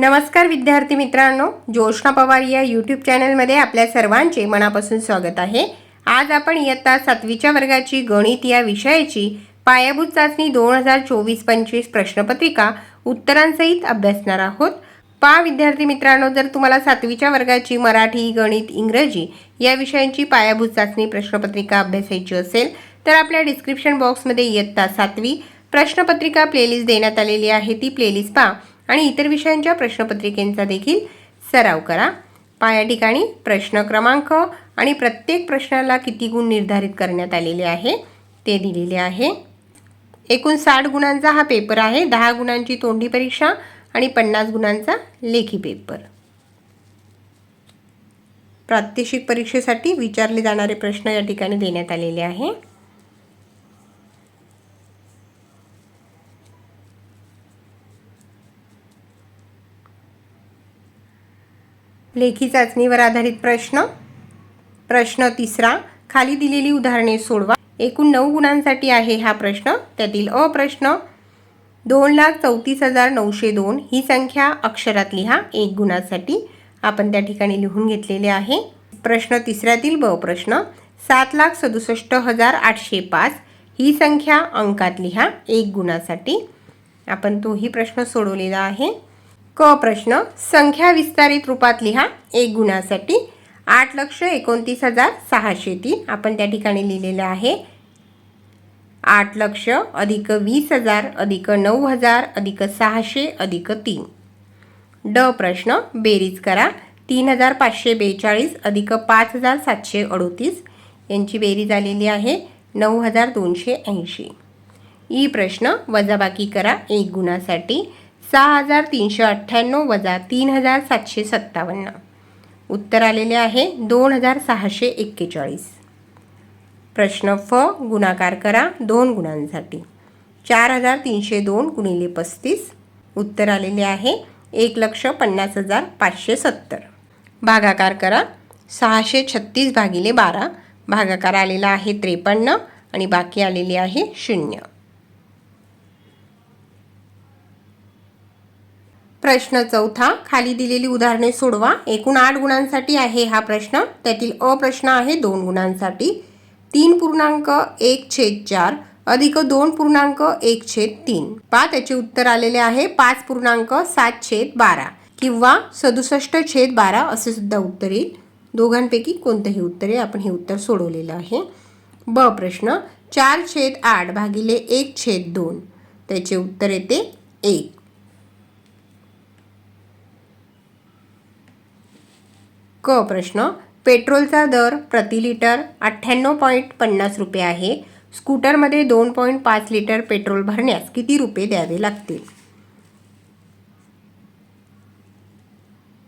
नमस्कार विद्यार्थी मित्रांनो ज्योष्णा पवार या यूट्यूब चॅनलमध्ये आपल्या सर्वांचे मनापासून स्वागत आहे. आज आपण इयत्ता सातवीच्या वर्गाची गणित या विषयाची पायाभूत चाचणी दोन हजार चोवीस पंचवीस प्रश्नपत्रिका उत्तरांसहित अभ्यासणार आहोत. पा विद्यार्थी मित्रांनो जर तुम्हाला सातवीच्या वर्गाची मराठी गणित इंग्रजी या विषयांची पायाभूत चाचणी प्रश्नपत्रिका अभ्यासायची असेल तर आपल्या डिस्क्रिप्शन बॉक्समध्ये इयत्ता सातवी प्रश्नपत्रिका प्लेलिस्ट देण्यात आलेली आहे. ती प्लेलिस्ट पहा. आणि इतर विषयांच्या प्रश्नपत्रिकेंचा देखील सराव करा. पा या ठिकाणी प्रश्न क्रमांक आणि प्रत्येक प्रश्नाला किती गुण निर्धारित करण्यात आलेले आहे ते दिलेले आहे. एकूण साठ गुणांचा हा पेपर आहे. दहा गुणांची तोंडी परीक्षा आणि पन्नास गुणांचा लेखी पेपर. प्रात्यक्षिक परीक्षेसाठी विचारले जाणारे प्रश्न या ठिकाणी देण्यात आलेले आहे. लेखी चाचणीवर आधारित प्रश्न. प्रश्न तिसरा खाली दिलेली उदाहरणे सोडवा. एकूण नऊ गुणांसाठी आहे हा प्रश्न. त्यातील अ प्रश्न दोन लाख चौतीस हजार नऊशे दोन. ही संख्या अक्षरात लिहा एक गुणासाठी आपण त्या ठिकाणी लिहून घेतलेले आहे. प्रश्न तिसऱ्यातील ब प्रश्न सात लाख सदुसष्ट हजार आठशे पाच. ही संख्या अंकात लिहा एक गुणासाठी. आपण तोही प्रश्न सोडवलेला आहे. क प्रश्न संख्या विस्तारित रूपात लिहा. एक गुणासाठी आठ लक्ष एकोणतीस हजार सहाशे तीन. आपण त्या ठिकाणी लिहिलेलं आहे. आठ लक्ष अधिक वीस हजार अधिक नऊ हजार अधिक सहाशे अधिक तीन. ड प्रश्न बेरीज करा. तीन हजार पाचशे बेचाळीस अधिक पाच हजार सातशे अडोतीस. यांची बेरीज आलेली आहे नऊ हजार दोनशे ऐंशी. ई प्रश्न वजाबाकी करा. एक गुणासाठी सहा हजार तीनशे अठ्ठ्याण्णव वजा तीन हजार सातशे सत्तावन्न. उत्तर आलेले आहे दोन हजार सहाशे एक्केचाळीस. प्रश्न फ गुणाकार करा दोन गुणांसाठी. चार हजार तीनशे दोन गुणिले पस्तीस. उत्तर आलेले आहे एक लक्ष पन्नास हजार पाचशे सत्तर. भागाकार करा सहाशे छत्तीस भागिले बारा. भागाकार आलेला आहे त्रेपन्न आणि बाकी आलेले आहे शून्य. प्रश्न चौथा खाली दिलेली उदाहरणे सोडवा. एकूण आठ गुणांसाठी आहे हा प्रश्न. त्यातील अ प्रश्न आहे दोन गुणांसाठी. तीन पूर्णांक एक छेद चार अधिक दोन पूर्णांक एक छेद तीन. पा त्याचे उत्तर आलेले आहे पाच पूर्णांक सात छेद बारा. किंवा सदुसष्ट छेद बारा असे सुद्धा उत्तर येईल. दोघांपैकी कोणतंही उत्तर आहे आपण हे उत्तर सोडवलेलं आहे. ब प्रश्न चार छेद आठ भागिले एक छेद दोन. त्याचे उत्तर येते एक. क प्रश्न. पेट्रोलचा दर प्रति लिटर अठ्ठ्याण्णव पॉईंट पन्नास रुपये आहे. स्कूटरमध्ये दोन पॉईंट पाच लिटर पेट्रोल भरण्यास किती रुपये द्यावे लागतील?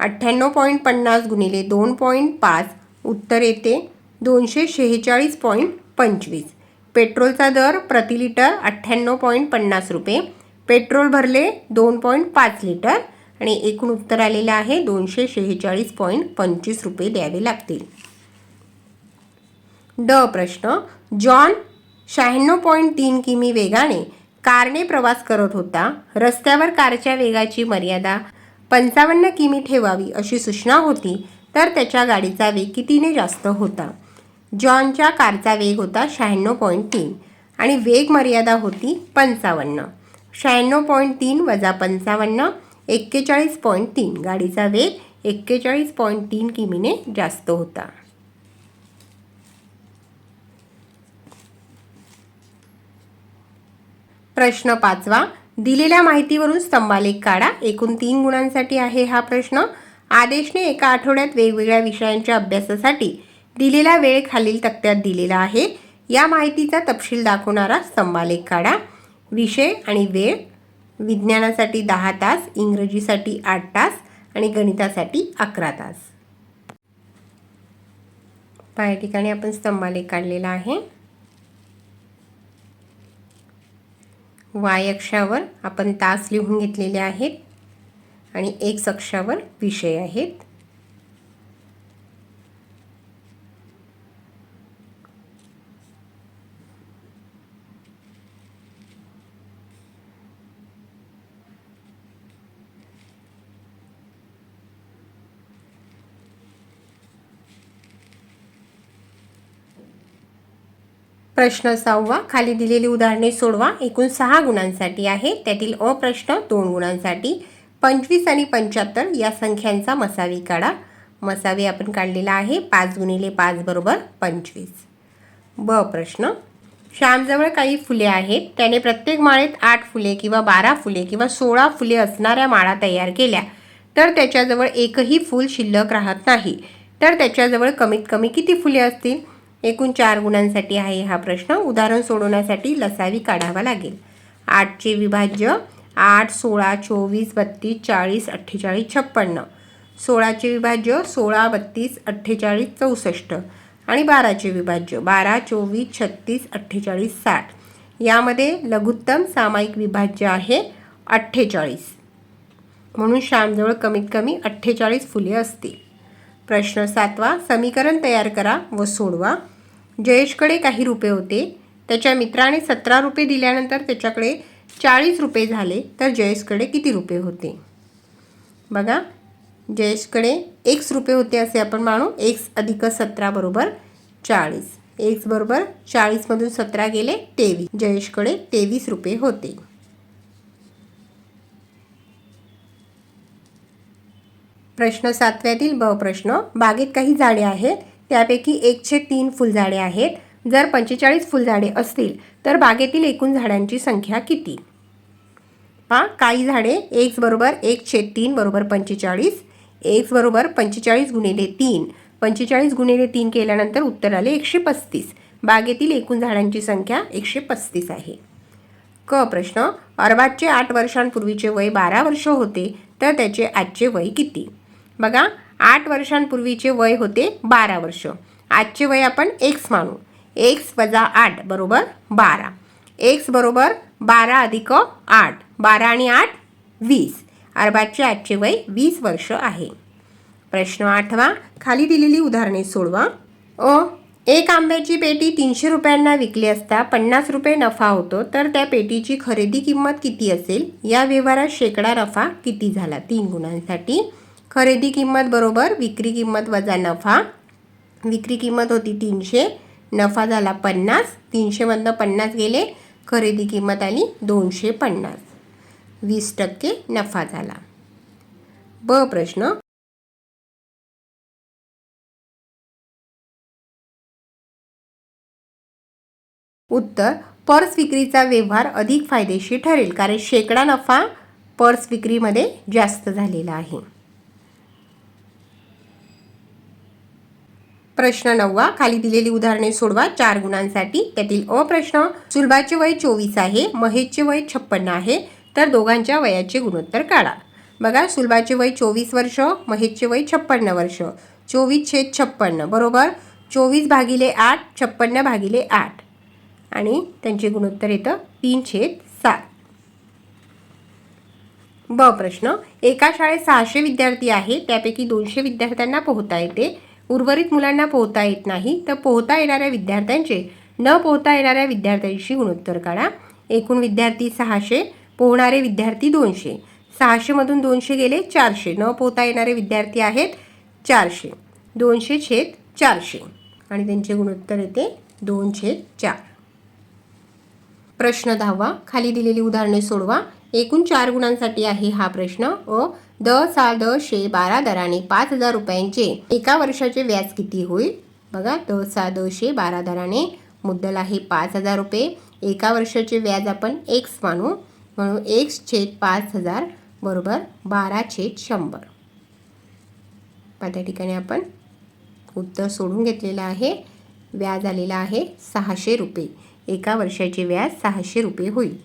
अठ्ठ्याण्णव पॉईंट पन्नास गुणिले दोन पॉईंट पाच उत्तर येते दोनशे शेहेचाळीस पॉईंट पंचवीस. पेट्रोलचा दर प्रति लिटर अठ्ठ्याण्णव पॉईंट पन्नास रुपये. पेट्रोल भरले दोन पॉईंट पाच लिटर. आणि एकूण उत्तर आलेलं आहे दोनशे शेहेचाळीस पॉईंट पंचवीस रुपये द्यावे लागतील. ड प्रश्न जॉन शहाण्णव पॉईंट तीन किमी वेगाने कारने प्रवास करत होता. रस्त्यावर कारच्या वेगाची मर्यादा पंचावन्न किमी ठेवावी अशी सूचना होती तर त्याच्या गाडीचा वेग कितीने जास्त होता? जॉनच्या कारचा वेग होता शहाण्णव पॉईंट तीन आणि वेग मर्यादा होती पंचावन्न. शहाण्णव पॉईंट तीन वजा पंचावन्न एक्केचाळीस पॉईंट तीन. गाडीचा वेग एक्केचाळीस पॉईंट तीन किमीने जास्त होता. प्रश्न पाचवा. दिलेल्या माहितीवरून स्तंभालेख काढा. एकूण तीन गुणांसाठी आहे हा प्रश्न. आदेशने एका आठवड्यात वेगवेगळ्या विषयांच्या अभ्यासासाठी दिलेला वेळ खालील तक्त्यात दिलेला आहे. या माहितीचा तपशील दाखवणारा स्तंभालेख काढा. विषय आणि वेळ विज्ञानासाठी दहा तास इंग्रजीसाठी आठ तास आणि गणितासाठी अकरा तास. पहा या ठिकाणी आपण स्तंभालेख काढलेला आहे. वाय अक्षावर आपण तास लिहून घेतलेले आहेत आणि एक्स अक्षावर विषय आहेत. प्रश्न सहावा खाली दिलेली उदाहरणे सोडवा. एकूण सहा गुणांसाठी आहे. त्यातील अ प्रश्न दोन गुणांसाठी. पंचवीस आणि पंच्याहत्तर या संख्यांचा मसावी काढा. मसावी आपण काढलेला आहे. पाच गुणिले पाच बरोबर पंचवीस. ब प्रश्न. श्यामजवळ काही फुले आहेत. त्याने प्रत्येक माळेत आठ फुले किंवा बारा फुले किंवा सोळा फुले असणाऱ्या माळा तयार केल्या. तर त्याच्याजवळ एकही फूल शिल्लक राहत नाही. तर त्याच्याजवळ कमीत कमी किती फुले असतील? एकूण चार गुणांसाठी आहे हा प्रश्न. उदाहरण सोडवण्यासाठी लसावी काढावा लागेल. आठचे विभाज्य आठ सोळा चोवीस बत्तीस चाळीस अठ्ठेचाळीस छप्पन्न. सोळाचे विभाज्य सोळा बत्तीस अठ्ठेचाळीस चौसष्ट. आणि बाराचे विभाज्य बारा चोवीस छत्तीस अठ्ठेचाळीस साठ. यामध्ये लघुत्तम सामायिक विभाज्य आहे अठ्ठेचाळीस. म्हणून श्यामजवळ कमीत कमी अठ्ठेचाळीस फुले असतील. प्रश्न सातवा समीकरण तयार करा व सोडवा. जयेशकडे काही रुपये होते. त्याच्या मित्राने सतरा रुपये दिल्यानंतर त्याच्याकडे चाळीस रुपये झाले तर जयेशकडे किती रुपये होते? बघा जयेशकडे एक्स रुपये होते असे आपण मानू. एक्स अधिक सतरा बरोबर चाळीस. एक्स बरोबर चाळीसमधून सतरा गेले तेवीस. जयेशकडे तेवीस रुपये होते. प्रश्न सातव्यातील ब प्रश्न बागेत काही झाडे आहेत त्यापैकी एकशे तीन फुलझाडे आहेत. जर पंचेचाळीस फुलझाडे असतील तर बागेतील एकूण झाडांची संख्या किती? पा काही झाडे एक्स बरोबर एक छेद तीन बरोबर पंचेचाळीस एक्स बरोबर पंचेचाळीस गुणिले तीन. पंचेचाळीस गुणिले तीन केल्यानंतर उत्तर आले एकशे पस्तीस. बागेतील एकूण झाडांची संख्या एकशे पस्तीस आहे. क प्रश्न अरबाजचे आठ वर्षांपूर्वीचे वय बारा वर्ष होते तर त्याचे आजचे वय किती? बघा आठ वर्षांपूर्वीचे वय होते बारा वर्ष. आजचे वय आपण एक्स मानू. एक्स वजा आठ बरोबर बारा. एक्स बरोबर बारा अधिक आठ. बारा आणि आठ वीस. अरबाजचे आजचे वय वीस वर्ष आहे. प्रश्न आठवा. खाली दिलेली उदाहरणे सोडवा. अ एक आंब्याची पेटी तीनशे रुपयांना विकली असता पन्नास रुपये नफा होतो तर त्या पेटीची खरेदी किंमत किती असेल? या व्यवहारात शेकडा नफा किती झाला? तीन गुणांसाठी. खरेदी किंमत बरोबर विक्री किंमत वजा नफा. विक्री किंमत होती तीनशे नफा झाला पन्नास. तीनशेमधनं पन्नास गेले खरेदी किंमत आली दोनशे पन्नास वीस टक्के नफा झाला. ब प्रश्न. उत्तर. पर्स विक्रीचा व्यवहार अधिक फायदेशीर ठरेल कारण शेकडा नफा पर्स विक्रीमध्ये जास्त झालेला आहे. प्रश्न नववा खाली दिलेली उदाहरणे सोडवा. चार गुणांसाठी त्यातील अ प्रश्न सुलभाचे वय चोवीस आहे महेशचे वय छप्पन्न आहे तर दोघांच्या वयाचे गुणोत्तर काढा. बघा सुलभाचे वय चोवीस वर्ष महेशचे वय छप्पन्न वर्ष. चोवीस छेद छप्पन्न बरोबर? चोवीस भागिले आठ छप्पन्न भागिले आठ. आणि त्यांचे गुणोत्तर येतं तीन छेद सात. ब प्रश्न एका शाळेत सहाशे विद्यार्थी आहे त्यापैकी दोनशे विद्यार्थ्यांना पोहता येते. उर्वरित मुलांना पोहता येत नाही तर पोहता येणाऱ्या विद्यार्थ्यांचे न पोहता येणाऱ्या विद्यार्थ्यांशी गुणोत्तर काढा. एकूण विद्यार्थी सहाशे पोहणारे विद्यार्थी दोनशे. सहाशेमधून दोनशे गेले चारशे. न पोहता येणारे विद्यार्थी आहेत चारशे. दोनशे छेद चारशे. आणि त्यांचे गुणोत्तर येते दोन छेद चार. प्रश्न दहावा. खाली दिलेली उदाहरणे सोडवा. एकूण चार गुणांसाठी आहे हा प्रश्न. अ द सा द शे बारा दराने पाच हजार रुपयांचे. एका वर्षाचे व्याज किती होईल? बघा द सा द शे बारा दराने मुद्दल आहे पाच हजार रुपये. एका वर्षाचे व्याज आपण एक्स मानू. म्हणून एक्स छेद पाच हजार बरोबर बारा छेद शंभर. पहा त्या ठिकाणी आपण उत्तर सोडून घेतलेलं आहे. व्याज आलेलं आहे सहाशे रुपये. एका वर्षाचे व्याज सहाशे रुपये होईल.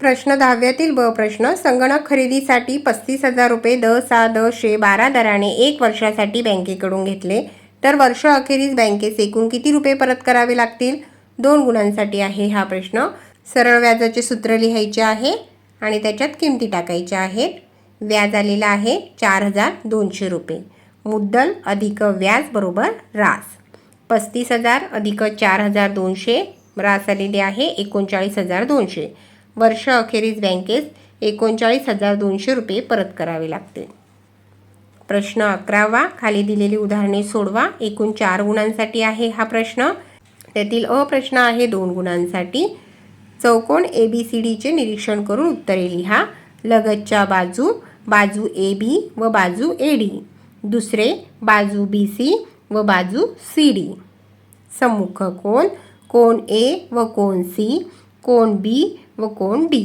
प्रश्न दहाव्यातील ब प्रश्न संगणक खरेदीसाठी पस्तीस हजार रुपये द सा द शे बारा दराने एक वर्षासाठी बँकेकडून घेतले. तर वर्ष अखेरीस बँकेस एकूण किती रुपये परत करावे लागतील? दोन गुणांसाठी आहे हा प्रश्न. सरळ व्याजाचे सूत्र लिहायचे आहे आणि त्याच्यात किमती टाकायच्या आहेत. व्याज आलेलं आहे चार हजार दोनशे रुपये. मुद्दल अधिक व्याज बरोबर रास. पस्तीस हजार अधिक चार हजार दोनशे रास आलेली आहे एकोणचाळीस हजार दोनशे. वर्ष अखेरीस बँकेस एकोणचाळीस हजार दोनशे रुपये परत करावे लागते प्रश्न अकरावा खाली दिलेली उदाहरणे सोडवा. एकूण चार गुणांसाठी आहे हा प्रश्न. त्यातील अ प्रश्न आहे दोन गुणांसाठी. चौकोन ए बी सी डीचे निरीक्षण करून उत्तरे लिहा. लगतच्या बाजू बाजू ए बी व बाजू ए डी दुसरे बाजू बी सी व बाजू सी डी सम्मुख कोण कोण ए व कोण सी कोण बी व कोण डी?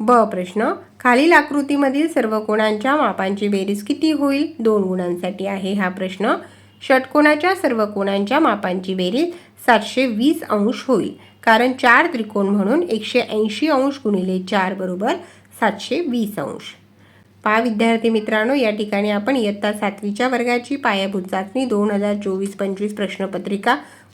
ब. प्रश्न खालील आकृतीमधील सर्व कोणांच्या मापांची बेरीज किती होईल? दोन गुणांसाठी आहे हा प्रश्न. षटकोणाच्या सर्व कोणांच्या मापांची बेरीज सातशे वीस अंश होईल. कारण चार त्रिकोण म्हणून एकशे ऐंशी अंश गुणिले चार बरोबर सातशे वीस अंश. पा विद्यार्थी मित्रांनो या ठिकाणी आपण इयत्ता सातवीच्या वर्गाची पायाभूत चाचणी दोन हजार चोवीस पंचवीस प्रश्नपत्रिका